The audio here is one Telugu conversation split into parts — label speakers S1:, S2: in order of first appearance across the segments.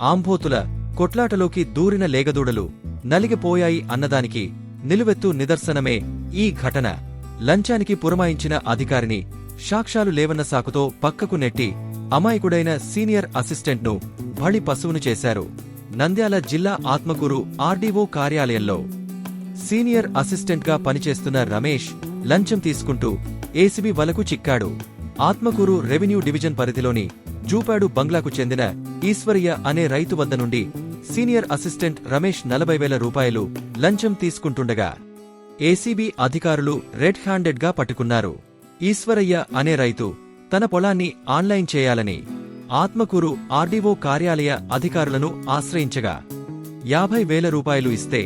S1: ఆంభోతుల కొట్లాటలోకి దూరిన లేగదూడలు నలిగిపోయాయి అన్నదానికి నిలువెత్తు నిదర్శనమే ఈ ఘటన. లంచానికి పురమాయించిన అధికారిని సాక్ష్యాలు లేవన్న సాకుతో పక్కకు నెట్టి అమాయకుడైన సీనియర్ అసిస్టెంట్ను బళి పశువును చేశారు. నంద్యాల జిల్లా ఆత్మకూరు ఆర్డీఓ కార్యాలయంలో సీనియర్ అసిస్టెంట్గా పనిచేస్తున్న రమేష్ లంచం తీసుకుంటూ ఏసీబీ వలకు చిక్కాడు. ఆత్మకూరు రెవెన్యూ డివిజన్ పరిధిలోని జూపాడు బంగ్లాకు చెందిన ఈశ్వరయ్య అనే రైతు వద్ద నుండి సీనియర్ అసిస్టెంట్ రమేష్ నలభై వేల రూపాయలు లంచం తీసుకుంటుండగా ఏసీబీ అధికారులు రెడ్ హ్యాండెడ్గా పట్టుకున్నారు. ఈశ్వరయ్య అనే రైతు తన పొలాన్ని ఆన్లైన్ చేయాలని ఆత్మకూరు ఆర్డీఓ కార్యాలయ అధికారులను ఆశ్రయించగా యాభై వేల రూపాయలు ఇస్తే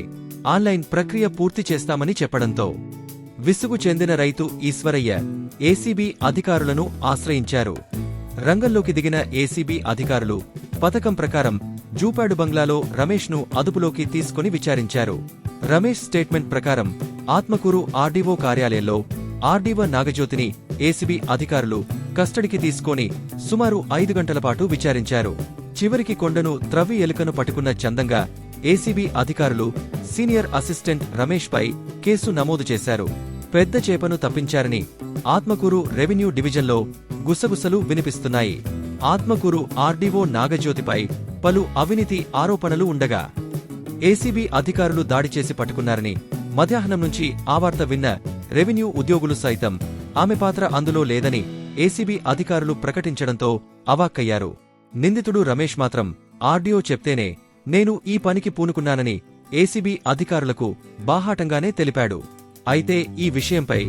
S1: ఆన్లైన్ ప్రక్రియ పూర్తి చేస్తామని చెప్పడంతో విసుగు చెందిన రైతు ఈశ్వరయ్య ఏసీబీ అధికారులను ఆశ్రయించారు. రంగంలోకి దిగిన ఏసీబీ అధికారులు పథకం ప్రకారం జూపాడు బంగ్లాలో రమేష్ను అదుపులోకి తీసుకుని విచారించారు. రమేష్ స్టేట్మెంట్ ప్రకారం ఆత్మకూరు ఆర్డీఓ కార్యాలయంలో ఆర్డీఓ నాగజ్యోతిని ఏసీబీ అధికారులు కస్టడీకి తీసుకొని సుమారు ఐదు గంటల పాటు విచారించారు. చివరికి కొండను త్రవ్వి ఎలుకను పట్టుకున్న చందంగా ఏసీబీ అధికారులు సీనియర్ అసిస్టెంట్ రమేష్ పై కేసు నమోదు చేశారు. పెద్ద చేపను తప్పించారని ఆత్మకూరు రెవెన్యూ డివిజన్లో గుసగుసలు వినిపిస్తున్నాయి. ఆత్మకూరు ఆర్డీఓ నాగజ్యోతిపై పలు అవినీతి ఆరోపణలు ఉండగా ఏసీబీ అధికారులు దాడి చేసి పట్టుకున్నారని మధ్యాహ్నం నుంచి ఆ వార్త విన్న రెవెన్యూ ఉద్యోగులు సైతం ఆమె పాత్ర అందులో లేదని ఏసీబీ అధికారులు ప్రకటించడంతో అవాక్కయ్యారు. నిందితుడు రమేష్ మాత్రం ఆర్డీఓ చెప్తేనే నేను ఈ పనికి పూనుకున్నానని ఏసీబీ అధికారులకు బాహాటంగానే తెలిపాడు. అయితే ఈ విషయంపై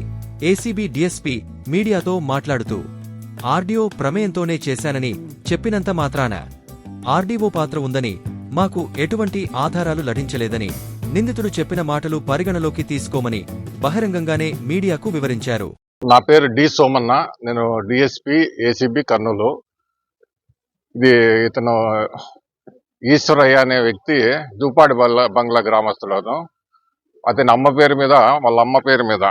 S1: ఏసీబీ డీఎస్పీ మీడియాతో మాట్లాడుతూ ఆర్డీఓ ప్రమేయంతోనే చేశానని చెప్పినంత మాత్రాన ఆర్డీఓ పాత్ర ఉందని మాకు ఎటువంటి ఆధారాలు లభించలేదని నిందితుడు చెప్పిన మాటలు పరిగణలోకి తీసుకోమని బహిరంగంగానే మీడియాకు వివరించారు.
S2: నా పేరు డి సోమన్న. నేను డిఎస్పి ఏసీబీ కర్నూలు. ఇది ఇతను ఈశ్వరయ్య అనే వ్యక్తి జూపాడి బంగ్లా బంగ్లా గ్రామస్తులను అతని అమ్మ పేరు మీద వాళ్ళ అమ్మ పేరు మీద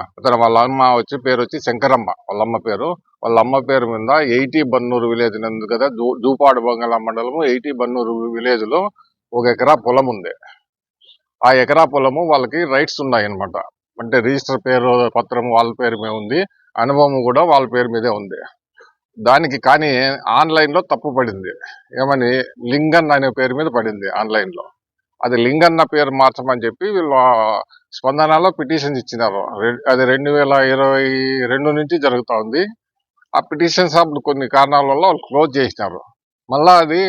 S2: అతను వాళ్ళ అమ్మ వచ్చి పేరు వచ్చి శంకరమ్మ వాళ్ళ అమ్మ పేరు. వాళ్ళ అమ్మ పేరు మీద ఎయిటీ బన్నూరు విలేజ్ ఉంది కదా జూ- జూపాడు బంగళ మండలము ఎయిటీ బన్నూరు విలేజ్లో ఒక ఎకరా పొలం ఉంది. ఆ ఎకరా పొలము వాళ్ళకి రైట్స్ ఉన్నాయి అన్నమాట అంటే రిజిస్టర్ పేరు పత్రం వాళ్ళ పేరు మీద ఉంది. అనుభవం కూడా వాళ్ళ పేరు మీదే ఉంది. దానికి కానీ ఆన్లైన్లో తప్పు పడింది. ఏమని? లింగన్ అనే పేరు మీద పడింది ఆన్లైన్లో. అది లింగన్న పేరు మార్చమని చెప్పి వీళ్ళు స్పందనలో పిటిషన్స్ ఇచ్చినారు. అది రెండు వేల ఇరవై రెండు నుంచి జరుగుతూ ఉంది ఆ పిటిషన్స్ అప్పుడు కొన్ని కారణాల వల్ల వాళ్ళు క్లోజ్ చేసినారు. మళ్ళా అది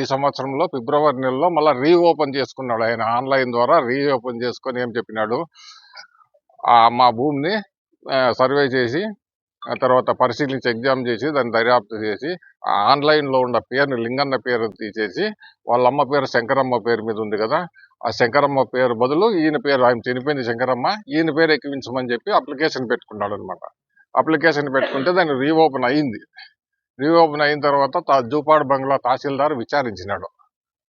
S2: ఈ సంవత్సరంలో ఫిబ్రవరి నెలలో మళ్ళీ రీఓపెన్ చేసుకున్నాడు ఆయన. ఆన్లైన్ ద్వారా రీఓపెన్ చేసుకొని ఏం చెప్పినాడు? మా భూమిని సర్వే చేసి ఆ తర్వాత పరిశీలించి ఎగ్జామ్ చేసి దాన్ని దర్యాప్తు చేసి ఆ ఉన్న పేరుని లింగన్న పేరు తీసేసి వాళ్ళ అమ్మ పేరు శంకరమ్మ పేరు మీద ఉంది కదా ఆ శంకరమ్మ పేరు బదులు ఈయన పేరు ఆయన చనిపోయింది శంకరమ్మ ఈయన పేరు ఎక్కించమని చెప్పి అప్లికేషన్ పెట్టుకున్నాడు అనమాట అప్లికేషన్ పెట్టుకుంటే దాన్ని రీఓపెన్ అయింది. రీఓపెన్ అయిన తర్వాత జూపాడు బంగ్లా తహసీల్దార్ విచారించినాడు.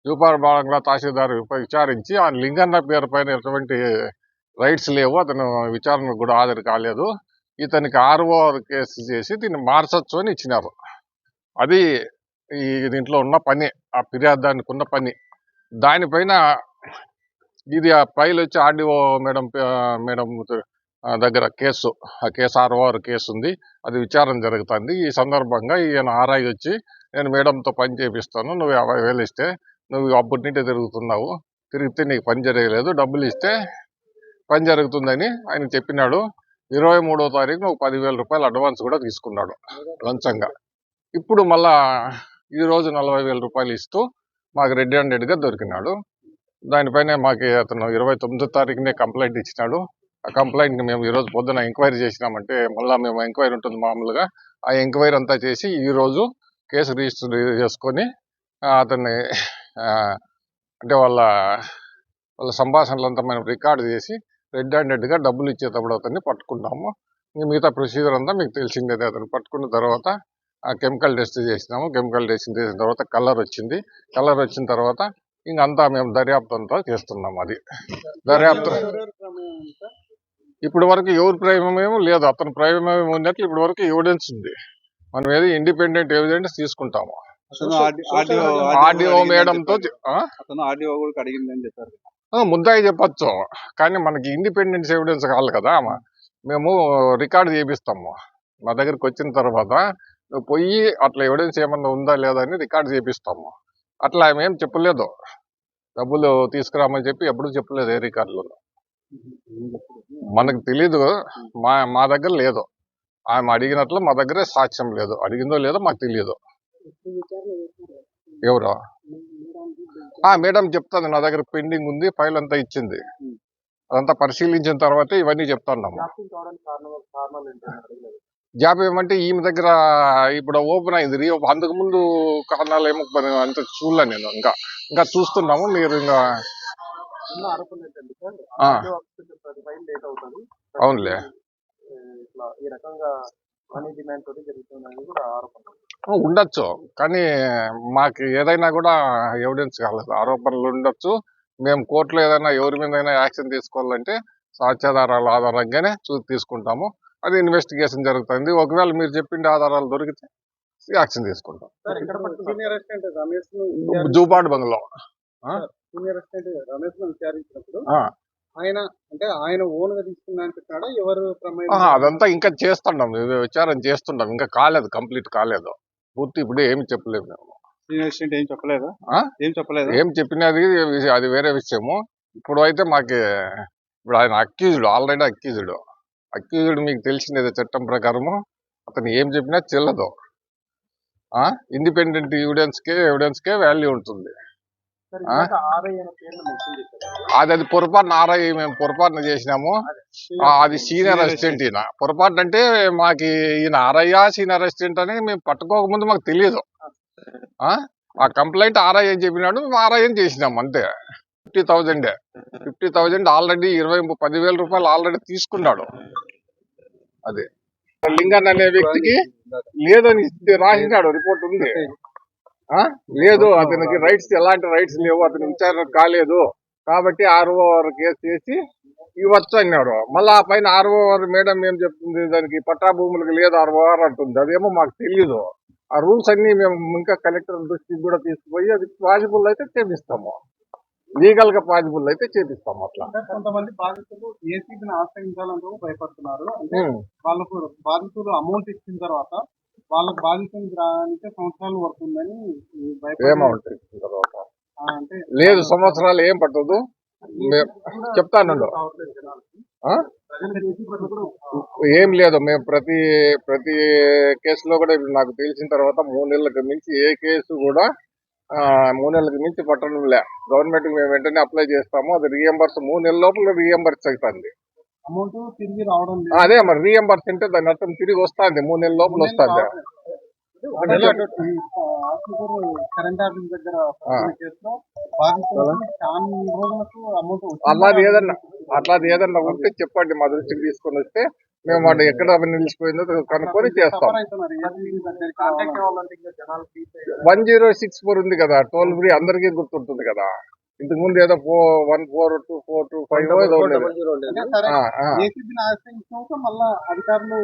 S2: జూపాడు బంగ్లా తహసీల్దార్ విచారించి ఆ లింగన్న పేరు పైన ఎటువంటి రైట్స్ లేవు అతను విచారణకు కూడా హాజరు కాలేదు. ఇతనికి ఆర్ఓ కేసు చేసి దీన్ని మార్చచ్చు అని ఇచ్చినారు. అది ఈ దీంట్లో ఉన్న పని ఆ ఫిర్యాదానికి ఉన్న పని. దానిపైన ఇది ఆ ఫైల్ వచ్చి ఆర్డీఓ మేడం మేడం దగ్గర కేసు ఆ కేసు ఆర్ఓఆర్ కేసు ఉంది. అది విచారణ జరుగుతుంది. ఈ సందర్భంగా ఈయన ఆర్ఐ వచ్చి నేను మేడంతో పని చేపిస్తాను నువ్వు యాభై వేలు ఇస్తే నువ్వు అప్పటి నుండి తిరుగుతున్నావు. తిరిగితే నీకు పని జరగలేదు డబ్బులు ఇస్తే పని జరుగుతుందని ఆయన చెప్పినాడు. ఇరవై మూడో తారీఖున ఒక పదివేల రూపాయలు అడ్వాన్స్ కూడా తీసుకున్నాడు లంచంగా. ఇప్పుడు మళ్ళా ఈరోజు నలభై వేల రూపాయలు ఇస్తూ మాకు రెడ్ హ్యాండెడ్గా దొరికినాడు. దానిపైన మాకు అతను ఇరవై తొమ్మిదో తారీఖునే కంప్లైంట్ ఇచ్చినాడు. ఆ కంప్లైంట్ని మేము ఈరోజు పొద్దున ఎంక్వైరీ చేసినామంటే మళ్ళీ మేము ఎంక్వైరీ ఉంటుంది మామూలుగా. ఆ ఎంక్వైరీ అంతా చేసి ఈరోజు కేసు రిజిస్టర్ చేసుకొని అతన్ని అంటే వాళ్ళ వాళ్ళ సంభాషణలంతా మేము రికార్డు చేసి రెడ్ హ్యాండెడ్గా డబ్బులు ఇచ్చేటప్పుడు అతన్ని పట్టుకున్నాము. ఇంక మిగతా ప్రొసీజర్ అంతా మీకు తెలిసిందే అతను పట్టుకున్న తర్వాత ఆ కెమికల్ టెస్ట్ చేసినాము. కెమికల్ టెస్ట్ చేసిన తర్వాత కలర్ వచ్చింది. కలర్ వచ్చిన తర్వాత ఇంకంతా మేము దర్యాప్తు అంతా చేస్తున్నాం అది. దర్యాప్తు ఇప్పటి వరకు ఎవరి ప్రమేయం లేదు. అతని ప్రమేయం ఉన్నట్లు ఇప్పటి వరకు ఎవిడెన్స్ ఉంది. మనం ఏది ఇండిపెండెంట్ ఎవిడెన్స్ తీసుకుంటాము.
S3: ఆర్డీఓ
S2: మేడంతో
S3: ఆర్డీఓ కూడా అడిగిందని చెప్పారు
S2: ముద్దాయి చెప్పచ్చు. కానీ మనకి ఇండిపెండెన్స్ ఎవిడెన్స్ కావాలి కదా. మేము రికార్డ్ చేపిస్తాము. మా దగ్గరికి వచ్చిన తర్వాత నువ్వు పోయి అట్లా ఎవిడెన్స్ ఏమన్నా ఉందా లేదా అని రికార్డు చేపిస్తాము. అట్లా ఆమె ఏం చెప్పలేదు. డబ్బులు తీసుకురామని చెప్పి ఎప్పుడు చెప్పలేదు ఏ రికార్డులో మనకు తెలీదు. మా మా దగ్గర లేదు. ఆమె అడిగినట్లు మా దగ్గరే సాక్ష్యం లేదు. అడిగిందో లేదో మాకు తెలియదు ఎవరు? ఆ మేడం చెప్తాను నా దగ్గర పెండింగ్ ఉంది ఫైల్ అంతా ఇచ్చింది. అదంతా పరిశీలించిన తర్వాత ఇవన్నీ చెప్తున్నాము. జాబ్ ఏమంటే ఈమె దగ్గర ఇప్పుడు ఓపెన్ అయింది రీ అంతకు ముందు కారణాలు ఏమో అంత చూడలే నేను ఇంకా ఇంకా చూస్తున్నాము మీరు ఇంకా అవునులే.
S4: మనీ డిమాండ్ తోటి జరుగుతుందని కూడా ఆరోపణ
S2: ఆ, ఉండొచ్చు. కానీ మాకు ఏదైనా కూడా ఎవిడెన్స్ కాలేదు. ఆరోపణలు ఉండొచ్చు. మేము కోర్టులో ఏదైనా ఎవరి మీద యాక్షన్ తీసుకోవాలంటే సాక్ష్యాధారాల ఆధారంగానే చూ తీసుకుంటాము. అది ఇన్వెస్టిగేషన్ జరుగుతుంది. ఒకవేళ మీరు చెప్పిన ఆధారాలు దొరికితే యాక్షన్ తీసుకుంటాం. జూపాడు బంగ్లో.
S4: రమేష్ విచారించినప్పుడు. ఆయన అంటే ఆయన ఓన్గా తీసుకున్నా అంటున్నాడా ఎవరు
S2: అదంతా ఇంకా చేస్తున్నాం విచారం చేస్తున్నాం ఇంకా కాలేదు కంప్లీట్ కాలేదు. పూర్తి ఇప్పుడు మేము.
S3: ఏం చెప్పలేదా?
S2: ఆ?
S3: ఏం చెప్పలేదా?
S2: ఏం చెప్పినది అది వేరే విషయము. ఇప్పుడు అయితే మాకు ఇప్పుడు ఆయన అక్యూజ్డ్ ఆల్రెడీ అక్యూజ్డ్. అక్యూజ్డ్ మీకు తెలిసినది చట్టం ప్రకారము. అతను ఏం చెప్పినా చెల్లదు. ఇండిపెండెంట్ ఎవిడెన్స్ కే ఎవిడెన్స్ కే వాల్యూ ఉంటుంది. అది అది పొరపాటున ఆర్ఐ మేము పొరపాటున చేసినాము. అది సీనియర్ అసిస్టెంట్ ఈయన. పొరపాటు అంటే మాకు ఈయన ఆర్ఐయా సీనియర్ అసిస్టెంట్ అని మేము పట్టుకోకముందు మాకు తెలియదు ఆ? ఆ కంప్లైంట్ ఆర్ఐ అని చెప్పినాడు మేము ఆర్ఐ అని చేసినాం అంతే. Fifty thousand. Fifty thousand already ఇరవై పదివేల రూపాయలు ఆల్రెడీ తీసుకున్నాడు. అదే. లింగన్ అనే వ్యక్తికి లేదని రాసినాడు రిపోర్ట్ ఉంది. లేదు అతనికి రైట్స్ ఎలాంటి రైట్స్ లేవు అతని విచారణ కాలేదు. కాబట్టి ఆర్ఓ కేసు చేసి ఇవ్వచ్చు అన్నాడు మళ్ళీ ఆ పైన ఆర్ఓ మేడం ఏం చెప్తుంది దానికి పట్టా భూములకు లేదు ఆర్ఓ అంటుంది. అదేమో మాకు తెలియదు ఆ రూల్స్ అన్ని మేము ఇంకా కలెక్టర్ దృష్టికి కూడా తీసుకుపోయి అది పాసిబుల్ అయితే చేపిస్తాము లీగల్గా పాసిబుల్ అయితే చేపిస్తాము అట్లా.
S4: అంటే కొంతమంది బాధితులు ఏసీబీని ఆశ్రయించాలని భయపడుతున్నారు. అంటే. వాళ్ళకు బాధితులు అమౌంట్ ఇచ్చిన తర్వాత వాళ్ళకు బాధితులు రానికి సంవత్సరాలు పడుతుందని
S2: తర్వాత.
S4: అంటే
S2: లేదు సంవత్సరాలు ఏం పట్టదు. చెప్తానండు
S4: కూడా
S2: ఏం లేదు మేము ప్రతి ప్రతి కేసులో కూడా నాకు తెలిసిన తర్వాత మూడు నెలలకు మించి ఏ కేసు కూడా మూడు నెలలకు మించి పట్టడం లే గవర్నమెంట్ మేము వెంటనే అప్లై చేస్తాము. అది రీఎంబర్స్ మూడు నెలల లోపల రీఎంబర్స్ అవుతుంది
S4: అమౌంట్ తిరిగి రావడం లేదు.
S2: అదే మరి రీఎంబర్స్ అంటే దాని అర్థం తిరిగి వస్తుంది. మూడు నెలల లోపల వస్తుంది. అట్లాది ఏదన్నా అట్లాది ఏదన్నా ఉంటే చెప్పండి. మా దృష్టికి తీసుకొని వస్తే మేము వాడు ఎక్కడ నిలిచిపోయిందో కనుక్కొని చేస్తాం. వన్ జీరో సిక్స్ ఫోర్ ఉంది కదా టోల్ ఫ్రీ అందరికీ గుర్తుంటుంది కదా. ఇంతకు ముందు ఏదో four one four two four two five ఏదో
S4: మళ్ళా అధికారులు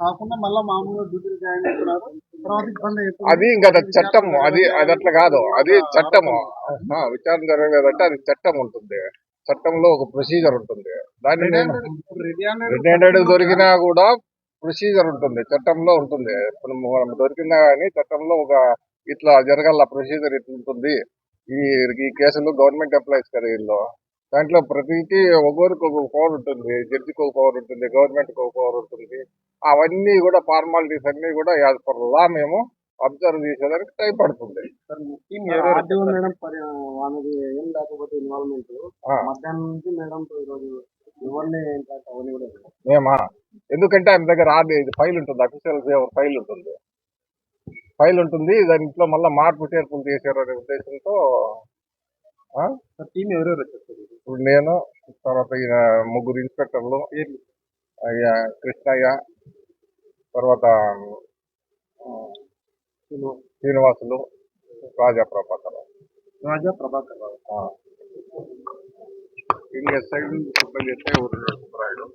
S4: కాకుండా మళ్ళా మామూలుగా డ్యూటీలు జాయిన్ అవుతున్నారు.
S2: అది ఇంకా అది చట్టము. అది అది అట్లా కాదు. అది చట్టము. విచారణ జరగలేదంటే అది చట్టం ఉంటుంది. చట్టంలో ఒక ప్రొసీజర్ ఉంటుంది. దాన్ని నేను
S4: ఇప్పుడు రెడీ అనేది
S2: రెడ్ హ్యాండెడ్ దొరికినా కూడా ప్రొసీజర్ ఉంటుంది. చట్టంలో ఉంటుంది. ఇప్పుడు మనం దొరికినా కానీ చట్టంలో ఒక ఇట్లా జరగాల ప్రొసీజర్ ఇట్లా ఉంటుంది. ఈ ఈ కేసులు గవర్నమెంట్ ఎంప్లాయీస్ కదా వీళ్ళు. దాంట్లో ప్రతికి ఒక్కొరికి ఒక పవర్ ఉంటుంది. జడ్జికి ఒక పవర్ ఉంటుంది గవర్నమెంట్ ఒక పవర్ ఉంటుంది. అవన్నీ కూడా ఫార్మాలిటీస్ అన్ని కూడా యాజ్ పర్ లా మేము అబ్జర్వ్ చేసేదానికి టైం పడుతుంది. మేమా? ఎందుకంటే ఆమె దగ్గర ఆర్డీ ఫైల్ ఉంటుంది అఫీషియల్ ఫైల్ ఉంటుంది. ఫైల్ ఉంటుంది దాంట్లో మళ్ళీ మార్పు చేర్పులు చేశారు అనే ఉద్దేశంతో
S4: టీం ఎవరెవరు వచ్చేస్తారు
S2: ఇప్పుడు నేను తర్వాత ఈయన ముగ్గురు ఇన్స్పెక్టర్లు అయ్యా కృష్ణయ్య తర్వాత శ్రీనివాసులు రాజా ప్రభాకర్
S4: రాజా ప్రభాకర్ రావు.
S2: ఇంకా సైడ్ నుంచి సిబ్బంది అయితే ఊరు సుబ్బరాయుడు